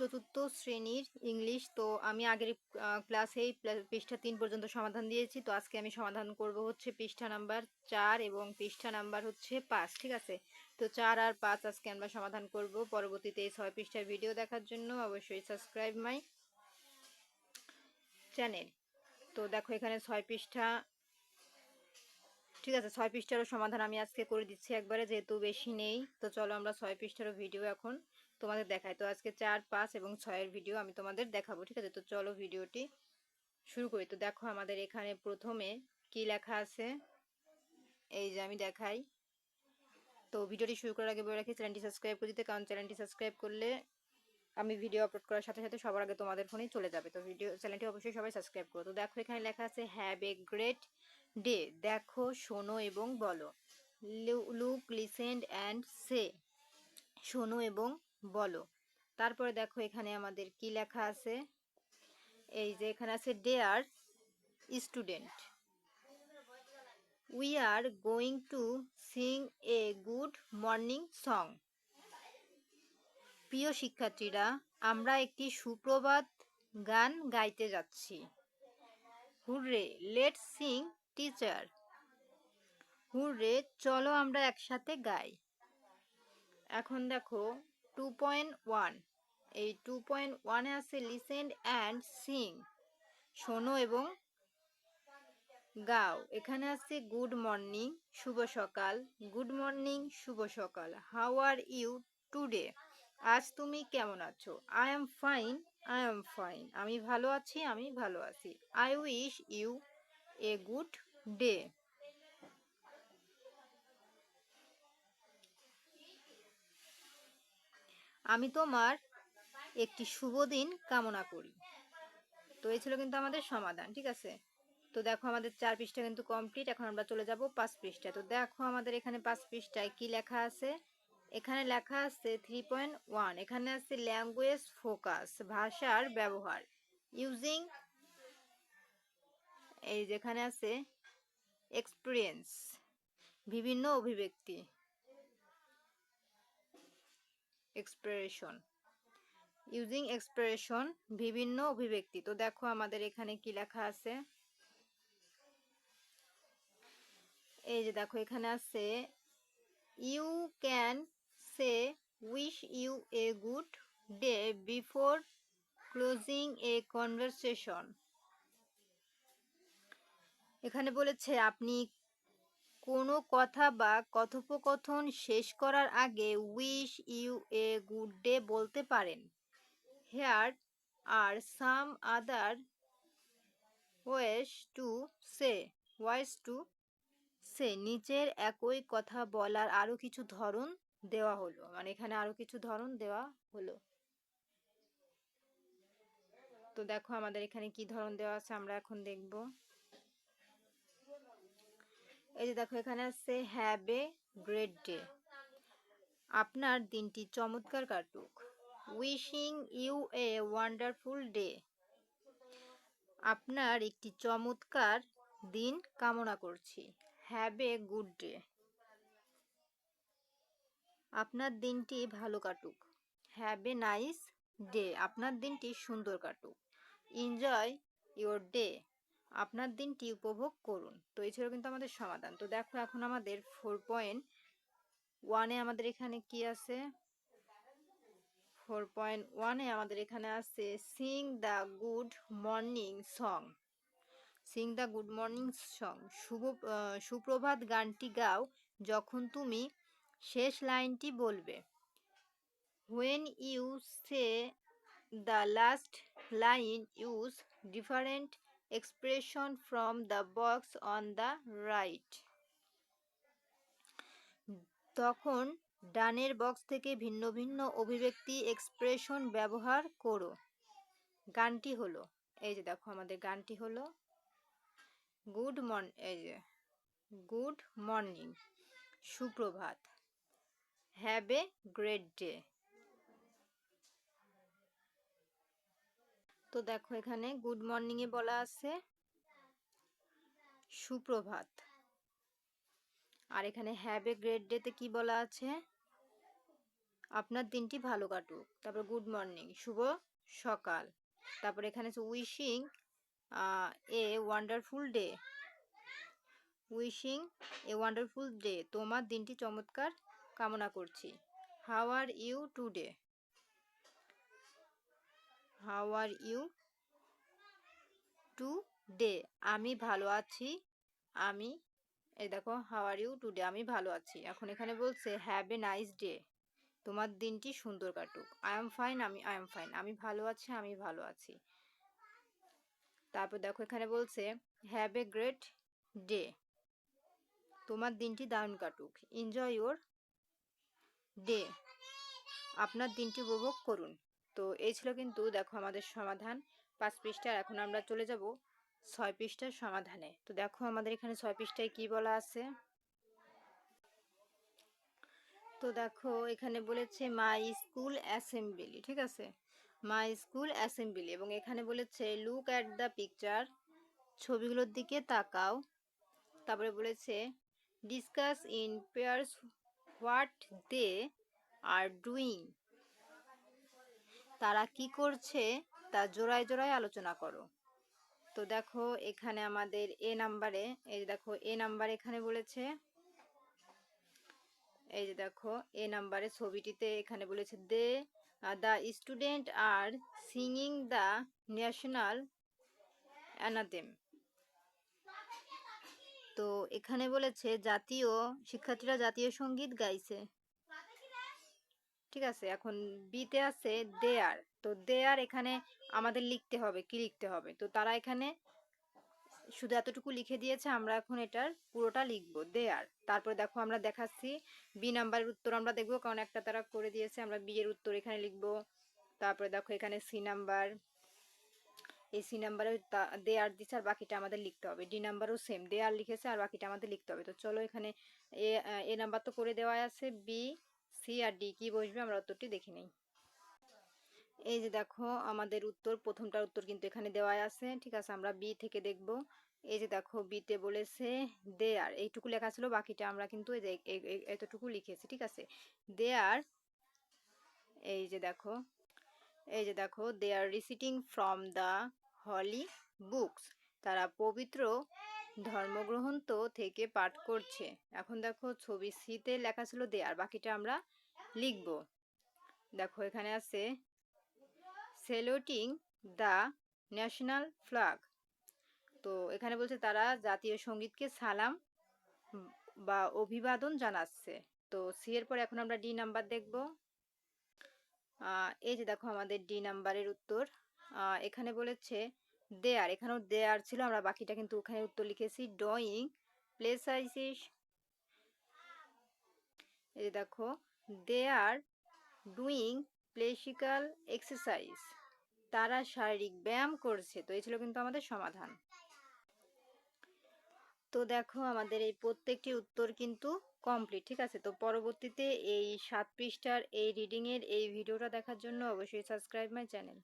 চতুর্থ শ্রেণির ইংলিশ, তো আমি আগের ক্লাসেই পৃষ্ঠা তিন পর্যন্ত সমাধান দিয়েছি। তো আজকে আমি সমাধান করব হচ্ছে পৃষ্ঠা নাম্বার চার এবং পৃষ্ঠা নাম্বার হচ্ছে পাঁচ, ঠিক আছে? তো চার আর পাঁচ আজকে আমরা সমাধান করব পরবর্তীতে এই ছয় পৃষ্ঠার ভিডিও দেখার জন্য। অবশ্যই সাবস্ক্রাইব মাই চ্যানেল। তো দেখো এখানে ছয় পৃষ্ঠা, ঠিক আছে? ছয় পৃষ্ঠারও সমাধান আমি আজকে করে দিচ্ছি একবারে, যেহেতু বেশি নেই। তো চলো আমরা ছয় পৃষ্ঠারও ভিডিও এখন তোমাদের দেখাই তো আজকে চার, পাঁচ এবং ছয়ের ভিডিও আমি তোমাদের দেখাবো, ঠিক আছে? তো চলো ভিডিওটি শুরু করি। তো দেখো আমাদের এখানে প্রথমে কি লেখা আছে? এই যে আমি দেখাই। তো ভিডিওটি শুরু করার আগে বলে রাখি চ্যানেলটি সাবস্ক্রাইব করে দিতে, কারণ চ্যানেলটি সাবস্ক্রাইব করলে আমি ভিডিও আপলোড করার সাথে সাথে সবার আগে তোমাদের ফোনেই চলে যাবে। তো ভিডিও চ্যানেলটি অবশ্যই সবাই সাবস্ক্রাইব করো। তো দেখো এখানে লেখা আছে হ্যাভ এ গ্রেট ডে দেখো, শোনো এবং বলো। লুক লিসেন্ড অ্যান্ড সে শোনো এবং বলো। তারপরে দেখো এখানে আমাদের কি লেখা আছে? এই যে এখানে আছে dear student we are going to sing a good morning song প্রিয় শিক্ষার্থীরা, আমরা একটি সুপ্রভাত গান গাইতে যাচ্ছি। Hurray let sing teacher hurray, চলো আমরা একসাথে গাই। এখন দেখো টু পয়েন্ট ওয়ান এই টু পয়েন্ট ওয়ানে আছে লিসেন্ড অ্যান্ড সিং শোনো এবং গাও। এখানে আছে গুড মর্নিং শুভ সকাল। গুড মর্নিং শুভ সকাল। হাউ আর ইউ টুডে আজ তুমি কেমন আছো? I am fine I am fine আমি ভালো আছি, আমি ভালো আছি। I wish you a good day আমি তোমার একটি শুভ দিন কামনা করি। তো এই ছিল কিন্তু আমাদের সমাধান, ঠিক আছে? তো দেখো আমাদের চার পৃষ্ঠা কিন্তু কমপ্লিট এখন আমরা চলে যাব পাঁচ পৃষ্ঠায়। তো দেখো আমাদের এখানে পাঁচ পৃষ্ঠায় কি লেখা আছে? এখানে লেখা আছে থ্রি পয়েন্ট ওয়ান এখানে আছে ল্যাঙ্গুয়েজ ফোকাস ভাষার ব্যবহার। ইউজিং এই যেখানে আছে এক্সপিরিয়েন্স বিভিন্ন অভিব্যক্তি। এক্সপ্রেশন ইউজিং এক্সপ্রেশন বিভিন্ন অভিব্যক্তি। তো দেখো আমাদের এখানে কি লেখা আছে? এই যে দেখো, এখানে আছে you can say wish you a good day before closing a conversation এখানে বলেছে, আপনি কোনো কথা বা কথোপকথন শেষ করার আগে wish you a good day বলতে পারেন। Here are some other ways to say ways to say নিচের একই কথা বলার আরও কিছু ধরন দেওয়া হলো মানে এখানে আরও কিছু ধরন দেওয়া হলো। তো দেখো আমাদের এখানে কি ধরন দেওয়া আছে আমরা এখন দেখব। এই যে দেখো, এখানে আছে হ্যাভ এ গ্রেট ডে আপনার দিনটি চমৎকার কাটুক। Wishing you a wonderful day আপনার একটি চমৎকার দিন কামনা করছি। হ্যাভ এ গুড ডে আপনার দিনটি ভালো কাটুক। হ্যাভ এ নাইস ডে আপনার দিনটি সুন্দর কাটুক। এনজয় ইওর ডে আপনার দিনটি উপভোগ করুন। তো এই ছিল কিন্তু আমাদের সমাধান। তো দেখো এখন আমাদের ফোর পয়েন্ট ওয়ানে আমাদের এখানে কি আছে? ফোর পয়েন্ট ওয়ানে আমাদের এখানে আছে sing the good morning song sing the good morning song শুভ সুপ্রভাত গানটি গাও যখন তুমি শেষ লাইনটি বলবে। When you say the last line use different expression from the box on the right তখন ডানের বক্স থেকে ভিন্ন ভিন্ন অভিব্যক্তি এক্সপ্রেশন ব্যবহার করো। গানটি হলো, এই যে দেখো আমাদের গানটি হলো, গুড মর্নিং এই যে, গুড মর্নিং সুপ্রভাত, হ্যাভ এ গ্রেট ডে তো দেখো এখানে গুড মর্নিং এ বলা আছে। সুপ্রভাত। আর এখানে হ্যাভ এ গ্রেট ডে তে কি বলা আছে? আপনার দিনটি ভালো কাটুক। তারপর গুড মর্নিং শুভ সকাল। তারপর এখানে আছে wishing a wonderful day wishing a wonderful day তোমার দিনটি চমৎকার কামনা করছি। How are you today how are you today আমি ভালো আছি। আমি, এই দেখো হাউ আর ইউ টুডে আমি ভালো আছি। এখন এখানে বলছে হ্যাভ এ নাইস ডে তোমার দিনটি সুন্দর কাটুক। আই এম ফাইন আমি আই এম ফাইন আমি ভালো আছি, আমি ভালো আছি। তারপর দেখো, এখানে বলছে হ্যাভ এ গ্রেট ডে তোমার দিনটি দারুণ কাটুক। এনজয় ইউর ডে আপনার দিনটি উপভোগ করুন। তো এই ছিল কিন্তু দেখো আমাদের সমাধান। পাঁচ পৃষ্ঠার এখন আমরা চলে যাব ছয় পৃষ্ঠার সমাধানে। তো দেখো আমাদের এখানে ছয় পৃষ্ঠায় কি বলা আছে? তো দেখো এখানে বলেছে মাই স্কুল অ্যাসেম্বলি ঠিক আছে? মাই স্কুল অ্যাসেম্বলি এবং এখানে বলেছে লুক অ্যাট দ্য পিকচার ছবিগুলোর দিকে তাকাও। তারপরে বলেছে discuss in pairs what they are doing তারা কি করছে তা জোড়ায় জোড়ায় আলোচনা করো। তো দেখো এখানে আমাদের এ নাম্বারে, এই যে দেখো এ নাম্বার এখানে বলেছে, এই যে দেখো এ নাম্বারে ছবিটিতে এখানে বলেছে, they the student are singing the national anthem. তো এখানে বলেছে, জাতীয় শিক্ষার্থীরা জাতীয় সংগীত গাইছে। ঠিক আছে? এখন বিতে আছে দেয়ার তো দেয়ার এখানে আমাদের লিখতে হবে। কি লিখতে হবে? তো তারা এখানে শুধু এতটুকু লিখে দিয়েছে, আমরা এখন এটার পুরোটা লিখব। দেয়ার তারপরে দেখো আমরা দেখাচ্ছি বি নাম্বারের উত্তর আমরা দেখব, কারণ একটা তারা করে দিয়েছে, আমরা বি এর উত্তর এখানে লিখব। তারপরে দেখো এখানে সি নাম্বার এই সি নাম্বারে দেয়ার দিচ্ছে আর বাকিটা আমাদের লিখতে হবে। ডি নাম্বারও সেম দেয়ার লিখেছে আর বাকিটা আমাদের লিখতে হবে। তো চলো এখানে এ এ নাম্বার তো করে দেওয়া আছে বি সি আর ডি কি বসবে আমরা উত্তরটি দেখে নিই। এই যে দেখো, আমাদের উত্তর, প্রথমটার উত্তর কিন্তু এখানে দেওয়া আছে। ঠিক আছে, আমরা বি থেকে দেখব। এই যে দেখো, বিতে বলেছে দে আর এইটুকু লেখা ছিল, বাকিটা আমরা কিন্তু এই যে এতটুকু লিখেছি, ঠিক আছে? দে আর এই যে দেখো, এই যে দেখো they are reciting from the holy books তারা পবিত্র ধর্মগ্রন্থ থেকে পাঠ করছে। এখন দেখো ছবি সিতে লেখা ছিল দে, আর বাকিটা আমরা লিখব। দেখো এখানে আছে সেলোটিং দ্য ন্যাশনাল ফ্ল্যাগ তো এখানে বলছে তারা জাতীয় সঙ্গীতকে সালাম বা অভিবাদন জানাচ্ছে। তো সি এর পরে এখন আমরা ডি নাম্বার দেখব। এই যে দেখো আমাদের ডি নাম্বারের উত্তর। এখানে বলেছে দেয়ার, এখানেও দেয়ার ছিল, আমরা বাকিটা কিন্তু ওখানে উত্তর লিখেছি ড্রয়িং প্লেসাইসিস এই যে দেখো দে আর ডুইং প্লেসিক্যাল এক্সারসাইজ তারা শারীরিক ব্যায়াম করছে, তো এই ছিল কিন্তু আমাদের সমাধান। তো দেখো আমাদের এই প্রত্যেকটি উত্তর কিন্তু কমপ্লিট ঠিক আছে? তো পরবর্তীতে এই সাত পৃষ্ঠার এই রিডিংয়ের এই ভিডিওটা দেখার জন্য অবশ্যই সাবস্ক্রাইব মাই চ্যানেল